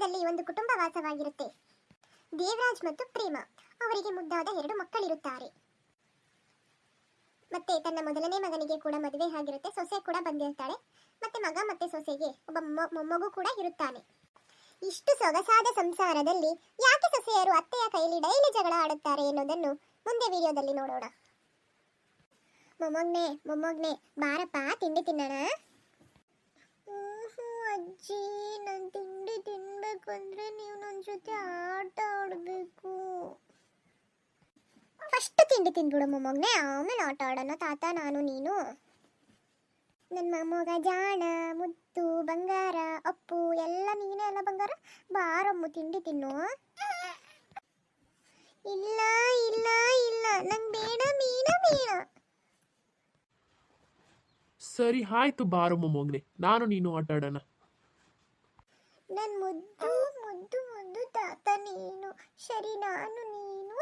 ಗ್ರಾಮದಲ್ಲಿ ಒಂದು ಕುಟುಂಬ ವಾಸವಾಗಿರುತ್ತೆ. ದೇವರಾಜ್ ಮತ್ತು ಪ್ರೇಮ. ಅವರಿಗೆ ಮುದ್ದಾದ ಎರಡು ಮಕ್ಕಳಿರುತ್ತಾರೆ. ಮತ್ತೆ ತನ್ನ ಮೊದಲನೇ ಮಗನಿಗೆ ಕೂಡ ಮದುವೆ ಆಗಿರುತ್ತೆ. ಸೊಸೆ ಕೂಡ ಬಂದಿರ್ತಾಳೆ. ಮತ್ತೆ ಮಗ ಮತ್ತೆ ಸೊಸೆಗೆ ಒಬ್ಬ ಮೊಮ್ಮ- ಮೊಮ್ಮಗು ಕೂಡ ಇರುತ್ತಾನೆ. ಇಷ್ಟು ಸೊಗಸಾದ ಸಂಸಾರದಲ್ಲಿ ಯಾಕೆ ಸೊಸೆಯರು ಅತ್ತೆಯ ಕೈಲಿ ಡೈಲಿ ಜಗಳ ಆಡುತ್ತಾರೆ ಎನ್ನುವುದನ್ನು ಮುಂದೆ ವಿಡಿಯೋದಲ್ಲಿ ನೋಡೋಣ. ಮೊಮ್ಮಗ್ನೆ ಮೊಮ್ಮಗ್ನೆ, ಬಾರಪ್ಪ, ತಿಂಡಿ ತಿನ್ನೋಣ. ಅಜ್ಜಿ, ನಾನು ತಿಂಡಿ ತಿನ್ಬೇಕು ಅಂದ್ರೆ ನೀವು ನನ್ನ ಜೊತೆ ಆಟ ಆಡಬೇಕು. ಫಸ್ಟ್ ತಿಂಡಿ ತಿಂದ್ಬಿಡು ಮೊಮ್ಮಗ್ನೆ, ಆಮೇಲೆ ಆಟ ಆಡೋಣ. ತಾತ, ನಾನು, ನೀನು. ನನ್ನ ಮೊಮ್ಮಗ ಜಾಣ, ಮುತ್ತು, ಬಂಗಾರ, ಅಪ್ಪು, ಎಲ್ಲ ನೀನೇ ಅಲ್ಲ ಬಂಗಾರ? ಬಾರಮ್ಮ ತಿಂಡಿ ತಿನ್ನು. ಇಲ್ಲ ಇಲ್ಲ ಇಲ್ಲ. ನಂಗೆ ಬೇಡ, ಮೀನ ಬೇಡ ಸರಿ, ಆಯ್ತು ಬಾರು ಮೊಮ್ಮಗನೆ. ನಾನು, ನೀನು ಆಟ ಆಡೋಣ ನನ್ ಮುದ್ದು ಮುದ್ದು ಮುದ್ದು ತಾತ ನೀನು ಸರಿ ನಾನು ನೀನು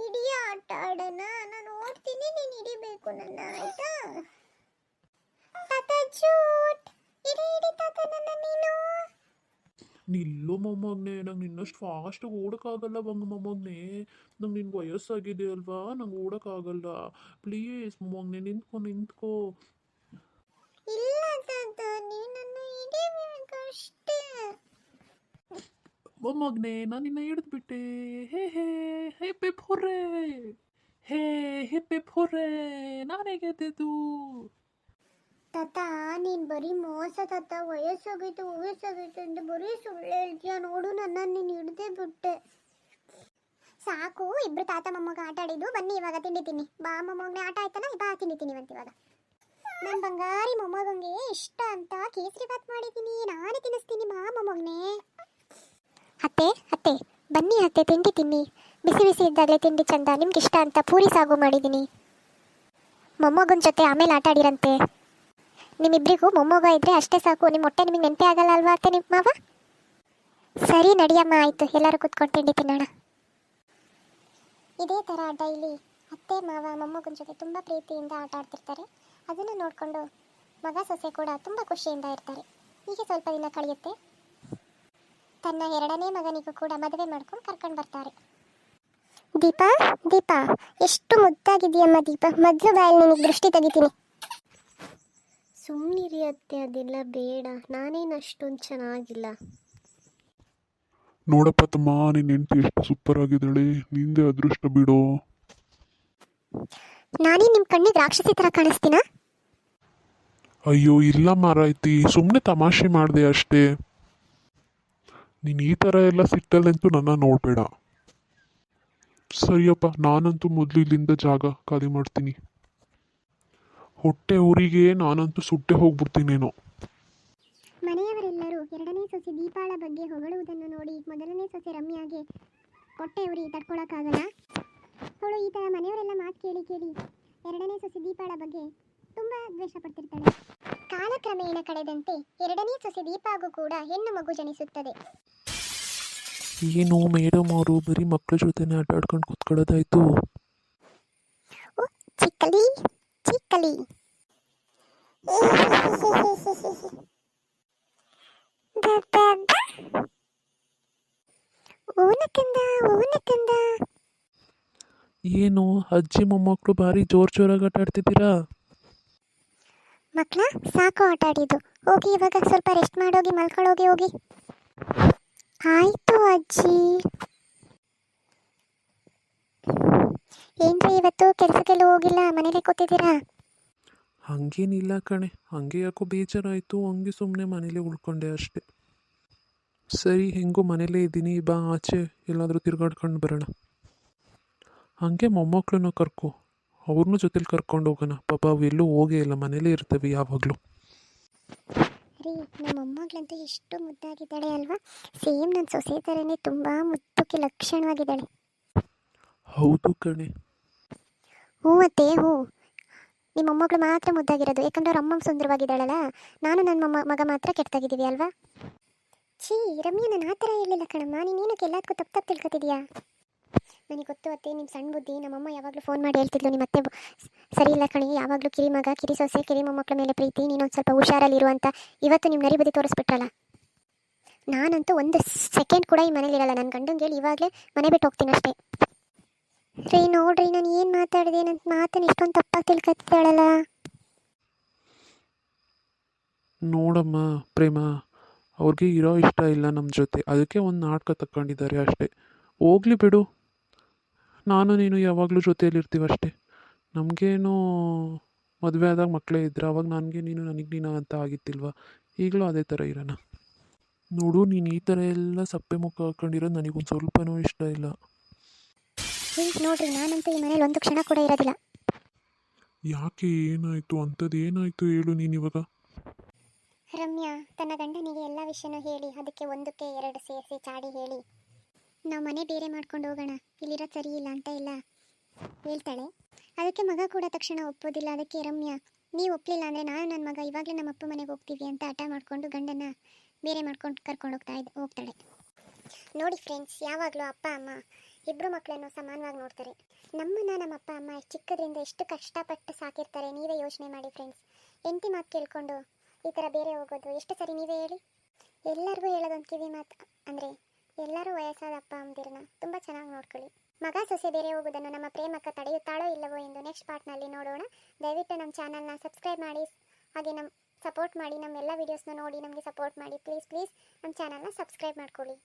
ಐಡಿಯಾ ಆಟ ಆಡೋಣ. ನಾನು ಓಡ್ತೀನಿ ನೀನು ಹಿಡಿಬೇಕು ನನ್ನ ಆಯ್ತಾ? ತಾತ ಜೂಟ್ ಇಡಿ ಇಡಿ ತಾತ ನನ್ನ ನೀನು. ನಿಲ್ಲು ಮೊಮ್ಮಗ್ನೇ ನಂಗೆ ನಿನ್ನಷ್ಟು ಫಾಸ್ಟಾಗಿ ಓಡೋಕ್ಕಾಗಲ್ಲ ಬಂಗ ಮೊಮ್ಮಗ್ನೇ. ನಂಗೆ ನಿನ್ಗೆ ವಯಸ್ಸಾಗಿದೆ ಅಲ್ವಾ? ನಂಗೆ ಓಡೋಕ್ಕಾಗಲ್ಲ. ಪ್ಲೀಸ್ ಮೊಮ್ಮಗ್ನೆ ನಿಂತ್ಕೊ ನಿಂತ್ಕೋ. ಇಲ್ಲ ತಾತ ನೀನು ನನ್ನ ಹಿಡಿಬೇಕಷ್ಟೇ ಮೊಮ್ಮಗನೆ ನಾನು ನಿನ್ನ ಹಿಡಿದ್ಬಿಟ್ಟೆ ಹೇ ಹೇ ಹೇ ಪಿಪ್ ಹೇ ಹೇ ಫೋರೆ ಹೊರ್ರೆ ನಾನೇ ಗೆದ್ದಿದ್ದು. ತಾತ, ನೀನ್ ಬರೀ ಮೋಸ ತಾತ. ವಯಸ್ಸಾಗೈತೆ ವಯಸ್ಸಾಗೈತೆ ಅಂತ ಬರೀ ಸುಳ್ಳು ಹೇಳ್ತೀಯ ನೋಡು ನನ್ನ ನೀನು ಹಿಡ್ದೇ ಬಿಟ್ಟೆ. ಸಾಕು, ಇಬ್ರು ತಾತ ಮೊಮ್ಮಗ ಆಟ ಆಡಿದ್ದು. ಬನ್ನಿ, ಇವಾಗ ತಿಂಡಿ ತಿನ್ನಿ. ಬಾ ಆಟ ಆಯ್ತಲ್ಲ? ಬಾ, ತಿಂಡಿ ತಿನ್ನಿವಂತ ಇವಾಗ. ನನ್ನ ಬಂಗಾರಿ ಮೊಮ್ಮಗಂಗೆ ಇಷ್ಟ ಅಂತ ಕೇಸರಿ ಬಾತ್ ಮಾಡಿದ್ದೀನಿ. ನಾನೇ ತಿನ್ನಿಸ್ತೀನಿ, ಬಾ ಅತ್ತೆ ಅತ್ತೆ, ಬನ್ನಿ ಅತ್ತೆ, ತಿಂಡಿ ತಿನ್ನಿ. ಬಿಸಿ ಬಿಸಿ ಇದ್ದಾಗಲೇ ತಿಂಡಿ ಚಂದ. ನಿಮ್ಗೆ ಇಷ್ಟ ಅಂತ ಪೂರಿ ಸಾಗು ಮಾಡಿದ್ದೀನಿ ಮೊಮ್ಮಗನ ಜೊತೆ ಆಮೇಲೆ ಆಟಾಡಿರಂತೆ ನಿಮ್ಮಿಬ್ಬರಿಗೂ ಮೊಮ್ಮಗ ಇದ್ರೆ ಅಷ್ಟೇ ಸಾಕು. ನಿಮ್ಮ ಹೊಟ್ಟೆ ನಿಮಗೆ ನೆನಪೇ ಆಗಲ್ಲ ಅಲ್ವಾ ಅತ್ತೆ ನಿಮ್ಮ ಮಾವ? ಸರಿ ನಡಿಯಮ್ಮ, ಆಯಿತು. ಎಲ್ಲರೂ ಕೂತ್ಕೊಂಡು ತಿಂಡಿ ತಿನ್ನೋಣ. ಇದೇ ಥರ ಡೈಲಿ ಅತ್ತೆ, ಮಾವ, ಮೊಮ್ಮಗನ ಜೊತೆ ತುಂಬ ಪ್ರೀತಿಯಿಂದ ಆಟ ಆಡ್ತಿರ್ತಾರೆ. ಅದನ್ನು ನೋಡಿಕೊಂಡು ಮಗ ಸೊಸೆ ಕೂಡ ತುಂಬ ಖುಷಿಯಿಂದ ಇರ್ತಾರೆ. ಹೀಗೆ ಸ್ವಲ್ಪ ದಿನ ಕಳೆಯುತ್ತೆ. ತನ್ನ ಎರಡನೇ ಮಗನಿಗೂ ಕೂಡ ಮದುವೆ ಮಾಡ್ಕೊಂಡು ಕರ್ಕೊಂಡು ಬರ್ತಾರೆ. ದೀಪಾ ದೀಪಾ ಎಷ್ಟು ಮುದ್ದಾಗಿದೆಯಮ್ಮ ದೀಪ. ಮೊದಲು ಬಾಯಲ್ಲಿ ನಿನಗೆ ದೃಷ್ಟಿ ತೆಗಿತೀನಿ. ಸುಮ್ಮನಿರಿ ಅತ್ತೆ ಅದೆಲ್ಲ ಬೇಡ. ನಾನೇನು ಅಷ್ಟೊಂದು ಚೆನ್ನಾಗಿಲ್ಲ. ನೋಡಪ್ಪ ತಮ್ಮ ನಿನ್ನ ಹೆಂಡತಿ ಎಷ್ಟು ಸೂಪರ್ ಆಗಿದ್ದಾಳೆ. ನಿಂದೆ ಅದೃಷ್ಟ ಬಿಡು. ನಾನೇ ನಿಮ್ಮ ಕಣ್ಣಿಗೆ ರಾಕ್ಷಸಿ ತರ ಕಾಣಿಸ್ತೀನಾ? ಅಯ್ಯೋ ಇಲ್ಲ ಮಾರಾಯ್ತಿ. ಸುಮ್ಮನೆ ತಮಾಷೆ ಮಾಡಿದೆ ಅಷ್ಟೇ. ನೀನು ಈ ಥರ ಎಲ್ಲ ಸಿಟ್ಟಲ್ಲಂತೂ ನನ್ನ ನೋಡಬೇಡ. ಸರಿಯಪ್ಪ, ನಾನಂತೂ ಮೊದಲು ಇಲ್ಲಿಂದ ಜಾಗ ಖಾಲಿ ಮಾಡ್ತೀನಿ. ಹೊಟ್ಟೆ ಊರಿಗೆ ನಾನಂತೂ ಸುಟ್ಟೆ ಹೋಗ್ಬಿಡ್ತೀನೇನೋ. ಮನೆಯವರೆಲ್ಲರೂ ಎರಡನೇ ಸೊಸೆ ದೀಪಾಳ ಬಗ್ಗೆ ಹೊಗಳುವುದನ್ನು ನೋಡಿ ಮೊದಲನೇ ಸೊಸೆ ರಮ್ಯಾಗೆ ಹೊಟ್ಟೆ ಉರಿ ತಡ್ಕೊಳಕ್ಕಾಗಲ್ಲ? ಅವಳು ಈ ಥರ ಮನೆಯವರೆಲ್ಲ ಮಾತು ಕೇಳಿ ಕೇಳಿ ಎರಡನೇ ಸೊಸೆ ದೀಪಾಳ ಬಗ್ಗೆ ತುಂಬ ದ್ವೇಷ ಪಡ್ತಿರ್ತಾಳೆ. ಕಾಲಕ್ರಮೇಣ ಕಳೆದಂತೆ ಎರಡನೇ ಸೊಸೆ ದೀಪಾಗೂ ಕೂಡ ಹೆಣ್ಣು ಮಗು ಜನಿಸುತ್ತದೆ. ಏನು ಮೇಡಮ್ ಅವರು ಬರೀ ಮಕ್ಕಳ ಜೊತೆನೇ ಆಟ ಆಡ್ಕೊಂಡು ಕೂತ್ಕೊಳ್ಳೋದಾಯ್ತು? ಚಿಕ್ಕಲಿ ಏನು ಅಜ್ಜಿ ಮೊಮ್ಮಕ್ಕಳು ಭಾರಿ ಜೋರ್ ಜೋರಾಗಿ ಆಟ ಆಡ್ತಿದ್ದೀರಾ? ಮಕ್ಕಳ ಸಾಕು ಆಟ ಆಡಿದ್ದು. ಹೋಗಿ ಇವಾಗ ಸ್ವಲ್ಪ ರೆಸ್ಟ್ ಮಾಡೋಗಿ ಮಲ್ಕೊಳ್ಳೋಗಿ ಹೋಗಿ. ಆಯ್ತು ಅಜ್ಜಿ. ಏನ್ರಿ ಇವತ್ತು ಕೆಲಸಕ್ಕೆಲ್ಲ ಹೋಗಿಲ್ಲ, ಮನೇಲೆ ಕೂತಿದ್ದೀರಾ? ಹಂಗೇನಿಲ್ಲ ಕಣೆ, ಹಂಗೆ ಯಾಕೋ ಬೇಜಾರಾಯಿತು, ಹಂಗೆ ಸುಮ್ಮನೆ ಮನೇಲಿ ಉಳ್ಕೊಂಡೆ ಅಷ್ಟೇ. ಸರಿ, ಹೆಂಗೋ ಮನೇಲೇ ಇದ್ದೀನಿ, ಬಾ ಆಚೆ, ಎಲ್ಲಾದರೂ ತಿರುಗಾಡ್ಕೊಂಡು ಬರೋಣ. ಹಾಗೆ ಮೊಮ್ಮಕ್ಕಳನ್ನ ಕರ್ಕೊ, ಅವ್ರನ್ನೂ ಜೊತೆಲಿ ಕರ್ಕೊಂಡು ಹೋಗೋಣ. ಪಾಪ ಅವು ಎಲ್ಲೂ ಹೋಗೇ ಇಲ್ಲ, ಮನೇಲೇ ಇರ್ತವೆ ಯಾವಾಗಲೂ. ರೀ ನಮ್ಮ ಮೊಮ್ಮಗಳಂತೂ ಎಷ್ಟು ಮುದ್ದಾಗಿದ್ದಾಳೆ ಅಲ್ವಾ? ಸೇಮ್ ನನ್ನ ಸೊಸೆ ಥರನೇ ತುಂಬ ಮುದ್ದಕ್ಕೆ ಲಕ್ಷಣವಾಗಿದ್ದಾಳೆ. ಹೌದು ಕಣೆ. ಹ್ಞೂ ಅತ್ತೆ ಹ್ಞೂ ನಿಮ್ಮ ಮೊಮ್ಮಗಳು ಮಾತ್ರ ಮುದ್ದಾಗಿರೋದು ಯಾಕಂದ್ರೆ ಅವ್ರ ಅಮ್ಮ ಸುಂದರವಾಗಿದ್ದಾಳಲ್ಲ? ನಾನು ನನ್ನ ಮೊಮ್ಮ ಮಗ ಮಾತ್ರ ಕೆಟ್ಟಾಗಿದ್ದೀವಿ ಅಲ್ವಾ? ಛೀ ರಮ್ಯಾ ನಾನು ಆ ಥರ ಹೇಳಿಲ್ಲ ಕಣಮ್ಮ. ನೀನೇನಕ್ಕೆ ಎಲ್ಲದಕ್ಕೂ ತಪ್ಪು ತಪ್ಪು ತಿಳ್ಕೊತಿದ್ಯಾ ನನಗೆ ಗೊತ್ತು ಅತ್ತೆ ನಿಮ್ಮ ಸಣ್ಣ ಬುದ್ಧಿ. ನಮ್ಮಮ್ಮ ಯಾವಾಗಲೂ ಫೋನ್ ಮಾಡಿ ಹೇಳ್ತಿದ್ಲು, ನಿಮ್ಮ ಅತ್ತೆ ಸರಿ ಇಲ್ಲ ಕಣಿ, ಯಾವಾಗಲೂ ಕಿರಿ ಮಗ, ಕಿರಿ ಸೊಸೆ, ಕಿರಿ ಮೊಮ್ಮಕ್ಕಳ ಮೇಲೆ ಪ್ರೀತಿ ನೀನೊಂದು ಸ್ವಲ್ಪ ಹುಷಾರಲ್ಲಿರು ಅಂತ ಇವತ್ತು ನಿಮ್ಮ ನರಿ ಬದಿ ತೋರಿಸ್ಬಿಟ್ರಲ್ಲ? ನಾನಂತೂ ಒಂದು ಸೆಕೆಂಡ್ ಕೂಡ ಈ ಮನೇಲಿ ಇರಲ್ಲ. ನನ್ನ ಗಂಡಂಗೆ ಹೇಳಿ ಇವಾಗಲೇ ಮನೆ ಬಿಟ್ಟು ಹೋಗ್ತೀನಿ ಅಷ್ಟೇ. ರೀ, ನೋಡ್ರಿ, ನಾನು ಏನು ಮಾತಾಡಿದೆ? ನನ್ನ ಮಾತನ್ನು ಇಷ್ಟೊಂದು ತಪ್ಪಾಗಿ ತಿಳ್ಕೊತಿದ್ದಾಳಲ್ಲ ನೋಡಮ್ಮ, ಪ್ರೇಮ, ಅವ್ರಿಗೆ ಇರೋ ಇಷ್ಟ ಇಲ್ಲ ನಮ್ಮ ಜೊತೆ. ಅದಕ್ಕೆ ಒಂದು ನಾಟಕ ತಕ್ಕೊಂಡಿದ್ದಾರೆ ಅಷ್ಟೇ. ಹೋಗ್ಲಿ ಬಿಡು. ನಾನು ನೀನು ಯಾವಾಗಲೂ ಜೊತೆಯಲ್ಲಿರ್ತೀವಿ ಅಷ್ಟೇ. ನಮಗೇನು ಮದುವೆ ಆದಾಗ ಮಕ್ಕಳೇ ಇದ್ರೆ ಅವಾಗ ನನಗೆ ನೀನು ನನಗೆ ನೀನು ಅಂತ ಆಗಿತ್ತಿಲ್ವಾ? ಈಗಲೂ ಅದೇ ಥರ ಇರೋಣ. ನೋಡು ನೀನು ಈ ಥರ ಎಲ್ಲ ಸಪ್ಪೆ ಮುಖ ಹಾಕೊಂಡಿರೋದು ನನಗೊಂದು ಸ್ವಲ್ಪನೂ ಇಷ್ಟ ಇಲ್ಲ. ನೋಡ್ರಿ ನಾನಂತೂ ಈ ಮನೇಲಿ ಒಂದು ಕ್ಷಣ ಕೂಡ ಇರೋದಿಲ್ಲ. ಯಾಕೆ ಏನಾಯಿತು? ಅಂಥದ್ದು ಏನಾಯಿತು ಹೇಳು ನೀನು ಇವಾಗ? ರಮ್ಯಾ ತನ್ನ ಗಂಡನಿಗೆ ಎಲ್ಲ ವಿಷಯನೂ ಹೇಳಿ ಅದಕ್ಕೆ ಒಂದಕ್ಕೆ ಎರಡು ಸೇರಿಸಿ ಚಾಡಿ ಹೇಳಿ. ನಾವು ಮನೆ ಬೇರೆ ಮಾಡ್ಕೊಂಡು ಹೋಗೋಣ. ಇಲ್ಲಿರೋದು ಸರಿ ಇಲ್ಲ ಅಂತ ಇಲ್ಲ. ಹೇಳ್ತಾಳೆ. ಅದಕ್ಕೆ ಮಗ ಕೂಡ ತಕ್ಷಣ ಒಪ್ಪೋದಿಲ್ಲ. ಅದಕ್ಕೆ ರಮ್ಯಾ, ನೀವು ಒಪ್ಪಲಿಲ್ಲ ಅಂದರೆ ನಾನು ನನ್ನ ಮಗ, ಇವಾಗಲೇ ನಮ್ಮ ಅಪ್ಪ ಮನೆಗೆ ಹೋಗ್ತೀವಿ ಅಂತ ಹಠ ಮಾಡಿಕೊಂಡು ಗಂಡನ ಬೇರೆ ಮಾಡ್ಕೊಂಡು ಕರ್ಕೊಂಡು ಹೋಗ್ತಾ ಇದ್ದ ಹೋಗ್ತಾಳೆ. ನೋಡಿ ಫ್ರೆಂಡ್ಸ್ ಯಾವಾಗಲೂ ಅಪ್ಪ, ಅಮ್ಮ ಇಬ್ಬರು ಮಕ್ಕಳನ್ನು ಸಮಾನವಾಗಿ ನೋಡ್ತಾರೆ. ನಮ್ಮನ್ನು ನಮ್ಮ ಅಪ್ಪ, ಅಮ್ಮ ಚಿಕ್ಕದ್ರಿಂದ ಎಷ್ಟು ಕಷ್ಟಪಟ್ಟು ಸಾಕಿರ್ತಾರೆ. ನೀವೇ ಯೋಚನೆ ಮಾಡಿ ಫ್ರೆಂಡ್ಸ್ ಎಂಟಿ ಮಾತು ಕೇಳ್ಕೊಂಡು ಈ ಥರ ಬೇರೆ ಹೋಗೋದು, ಎಷ್ಟು ಸರಿ ನೀವೇ ಹೇಳಿ? ಎಲ್ಲರಿಗೂ ಹೇಳೋದೊಂದು ಕಿವಿ ಮಾತು ಅಂದರೆ ಎಲ್ಲರೂ ವಯಸ್ಸಾದ ಅಪ್ಪ ಅಮ್ಮದಿರನ್ನ ತುಂಬ ಚೆನ್ನಾಗಿ ನೋಡ್ಕೊಳ್ಳಿ. ಮಗ ಸೊಸೆ ಬೇರೆ ಹೋಗುವುದನ್ನು ನಮ್ಮ ಪ್ರೇಮಕ್ಕ ತಡೆಯುತ್ತಾಳೋ ಇಲ್ಲವೋ ಎಂದು ನೆಕ್ಸ್ಟ್ ಪಾರ್ಟ್ನಲ್ಲಿ ನೋಡೋಣ. ದಯವಿಟ್ಟು ನಮ್ಮ ಚಾನಲ್ನ ಸಬ್ಸ್ಕ್ರೈಬ್ ಮಾಡಿ, ಹಾಗೆ ನಮ್ಮ ಸಪೋರ್ಟ್ ಮಾಡಿ ನಮ್ಮ ಎಲ್ಲ ವೀಡಿಯೋಸ್ನ ನೋಡಿ ನಮಗೆ ಸಪೋರ್ಟ್ ಮಾಡಿ. ಪ್ಲೀಸ್ ಪ್ಲೀಸ್ ನಮ್ಮ ಚಾನಲ್ನ ಸಬ್ಸ್ಕ್ರೈಬ್ ಮಾಡ್ಕೊಳ್ಳಿ.